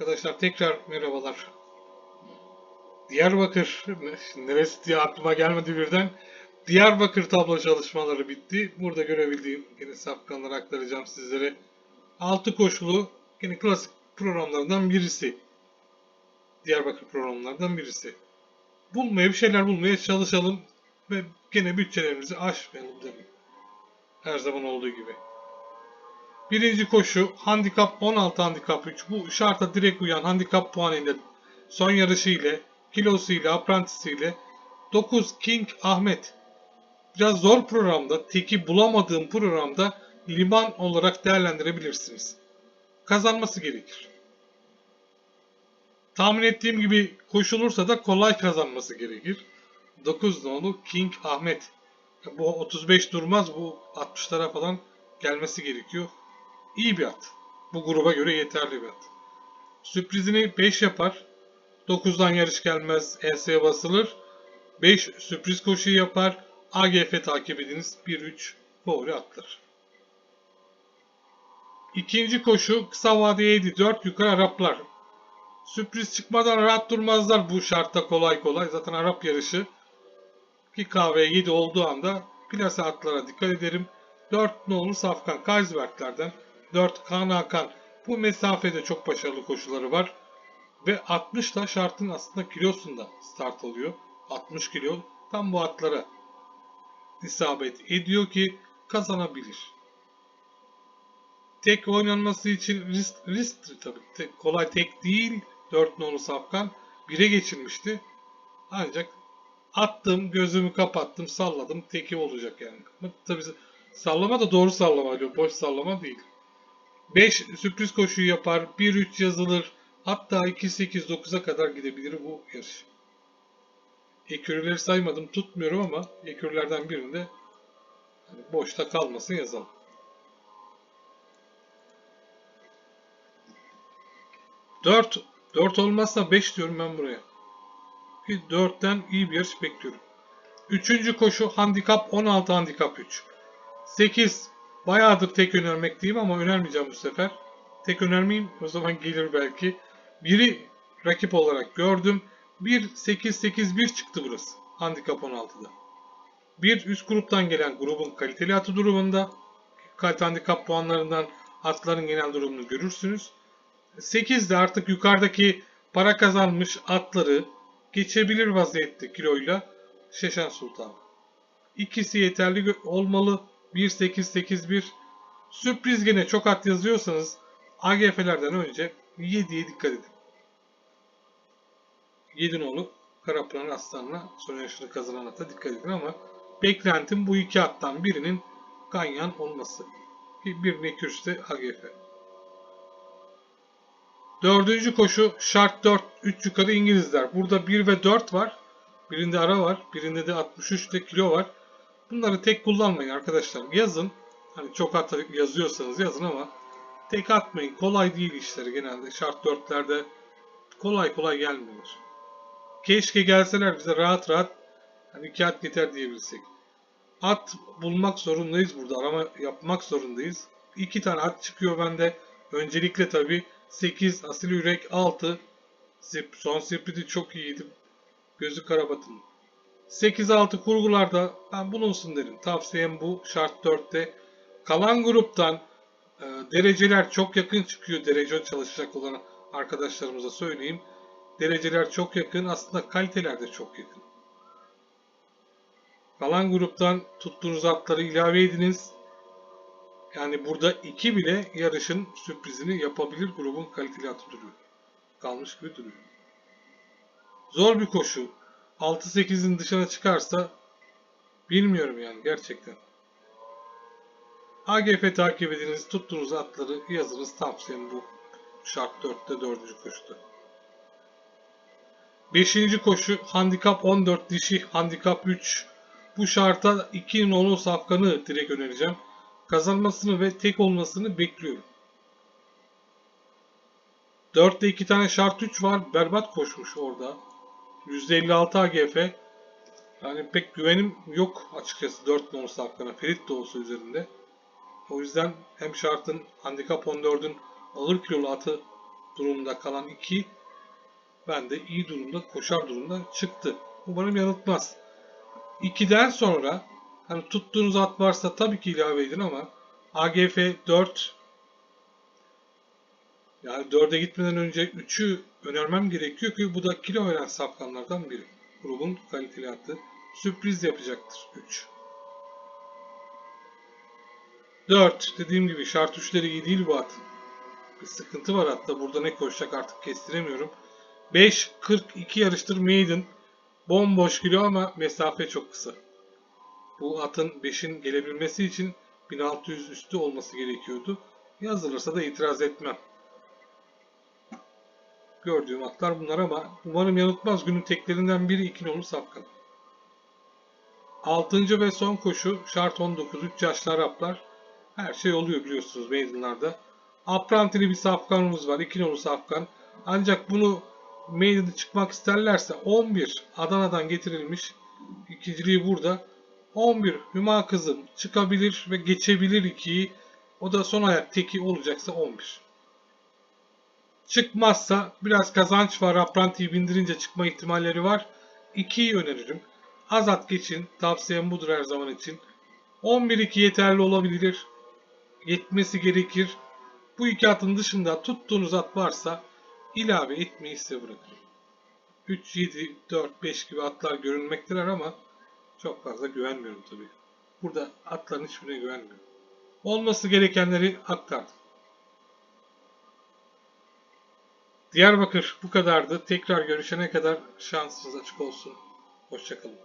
Arkadaşlar tekrar merhabalar. Diyarbakır, neresi diye aklıma gelmedi birden. Diyarbakır tablo çalışmaları bitti. Burada görebildiğim yine safkanları aktaracağım sizlere. Altı koşulu yine klasik programlardan birisi. Diyarbakır programlardan birisi. Bulmaya bir şeyler bulmaya çalışalım ve gene bütçelerimizi aşmayalım demek. Her zaman olduğu gibi. Birinci koşu handikap 16 handikap 3. Bu şarta direkt uyan handikap puanıyla son yarışı ile kilosu ile aprantisi ile 9 King Ahmet. Biraz zor programda teki bulamadığım programda liman olarak değerlendirebilirsiniz. Kazanması gerekir. Tahmin ettiğim gibi koşulursa da kolay kazanması gerekir. 9 nolu King Ahmet. Bu 35 durmaz bu 60'lara falan gelmesi gerekiyor. İyi bir at. Bu gruba göre yeterli bir at. Sürprizini 5 yapar. 9'dan yarış gelmez. ES'ye basılır. 5 sürpriz koşu yapar. AGF takip ediniz. 1-3 favori atlar. İkinci koşu kısa vadeye 4 yukarı Araplar. Sürpriz çıkmadan rahat durmazlar bu şartta kolay kolay. Zaten Arap yarışı 2 kahve 7 olduğu anda plase atlara dikkat ederim. 4 nolu Safkan Kaysberglerden 4 Kaan Hakan. Bu mesafede çok başarılı koşuları var. Ve 60 da şartın aslında kilosunda start alıyor. 60 kilo tam bu atlara isabet ediyor ki kazanabilir. Tek oynanması için risk, risk tabii. Tek, kolay tek değil. 4 nolu Safkan 1'e geçirmişti. Ancak attım, gözümü kapattım, salladım. Teki olacak yani. Tabii sallama da doğru sallama oluyor. Boş sallama değil. 5 sürpriz koşuyu yapar. 1-3 yazılır. Hatta 2-8-9'a kadar gidebilir bu yarış. Ekürüleri saymadım tutmuyorum ama ekürlerden birinde hani boşta kalmasın yazalım. Dört, dört olmazsa 5 diyorum ben buraya. Bir 4'ten iyi bir yarış bekliyorum. Üçüncü koşu handikap 16 handikap 3. 8 bayağıdır tek önermekteyim ama önermeyeceğim bu sefer. Tek önermeyeyim o zaman gelir belki. Biri rakip olarak gördüm. 1-8-8-1 çıktı burası. Handikap 16'da. Bir üst gruptan gelen grubun kaliteli atı durumunda. Kalite handikap puanlarından atların genel durumunu görürsünüz. 8 de artık yukarıdaki para kazanmış atları geçebilir vaziyette kiloyla Şeşen Sultan. İkisi yeterli olmalı. 1-8-8-1 Sürpriz gene çok at yazıyorsanız AGF'lerden önce 7'ye dikkat edin. 7 nolu Karapınar Aslan'la son yaşını kazanan ata dikkat edin ama beklentim bu iki attan birinin ganyan olması. Birine kürste AGF. Dördüncü koşu şart 4 3 yukarı İngilizler. Burada 1 ve 4 var. Birinde ara var. Birinde de 63 de kilo var. Bunları tek kullanmayın arkadaşlar. Yazın. Hani çok at yazıyorsanız yazın ama tek atmayın. Kolay değil işleri genelde. Şart 4'lerde kolay kolay gelmiyorlar. Keşke gelseler bize rahat rahat hani at yeter diyebilsek. At bulmak zorundayız burada. Arama yapmak zorundayız. İki tane at çıkıyor bende. Öncelikle tabi 8 asil yürek 6 son spriti çok iyiydi. Gözü karabatın. 8-6 kurgularda ben bulunsun derim. Tavsiyem bu. Şart 4'te. Kalan gruptan e, dereceler çok yakın çıkıyor. Derece çalışacak olan arkadaşlarımıza söyleyeyim. Dereceler çok yakın. Aslında kaliteler de çok yakın. Kalan gruptan tuttuğunuz atları ilave ediniz. Yani burada iki bile yarışın sürprizini yapabilir grubun kaliteli atı duruyor. Kalmış gibi duruyor. Zor bir koşu. 6-8'in dışına çıkarsa bilmiyorum yani gerçekten. AGF takip ediniz, tuttuğunuz atları yazınız tavsiyem bu. Şart 4'te 4. koşuda. 5. koşu handikap 14 dişi handikap 3. Bu şarta 2 nolu safkanı direkt önereceğim. Kazanmasını ve tek olmasını bekliyorum. 4'te 2 tane şart 3 var. Berbat koşmuş orada. %56 AGF. Yani pek güvenim yok açıkçası 4 nolu safkana. Ferit de olsa üzerinde. O yüzden hem şartın handikap 14'ün ağır kilolu atı durumda kalan 2 ben de iyi durumda koşar durumda çıktı. Umarım yanıltmaz. 2'den sonra hani tuttuğunuz at varsa tabii ki ilave edin ama AGF 4 yani 4'e gitmeden önce 3'ü önermem gerekiyor ki bu da kilo veren safkanlardan biri. Grubun kaliteli atı. Sürpriz yapacaktır 3. 4. Dediğim gibi şart üçleri iyi değil bu at. Bir sıkıntı var hatta. Burada ne koşacak artık kestiremiyorum. 5. 42 yarıştır Maiden. Bomboş kilo ama mesafe çok kısa. Bu atın 5'in gelebilmesi için 1600 üstü olması gerekiyordu. Yazılırsa da itiraz etmem. Gördüğüm atlar bunlar ama umarım yanıltmaz. Günün teklerinden biri 2 nolu Safkan. 6. ve son koşu şart 19 3 yaşlı Araplar. Her şey oluyor biliyorsunuz meydanlarda. Aprantili bir safkanımız var. 2 nolu safkan. Ancak bunu meydana çıkmak isterlerse 11 Adana'dan getirilmiş. İkinciliği burada. 11 Hüma kızım çıkabilir ve geçebilir 2'yi. O da son ayak teki olacaksa 11. Çıkmazsa biraz kazanç var. Apranti'yi bindirince çıkma ihtimalleri var. 2'yi öneririm. Azat geçin. Tavsiyem budur her zaman için. 11-2 yeterli olabilir. Yetmesi gerekir. Bu iki atın dışında tuttuğunuz at varsa ilave etmeyi size bırakırım. 3, 7, 4, 5 gibi atlar görünmekteler ama çok fazla güvenmiyorum tabii. Burada atların hiçbirine güvenmiyorum. Olması gerekenleri aktardım. Diyarbakır bu kadardı. Tekrar görüşene kadar şansınız açık olsun. Hoşçakalın.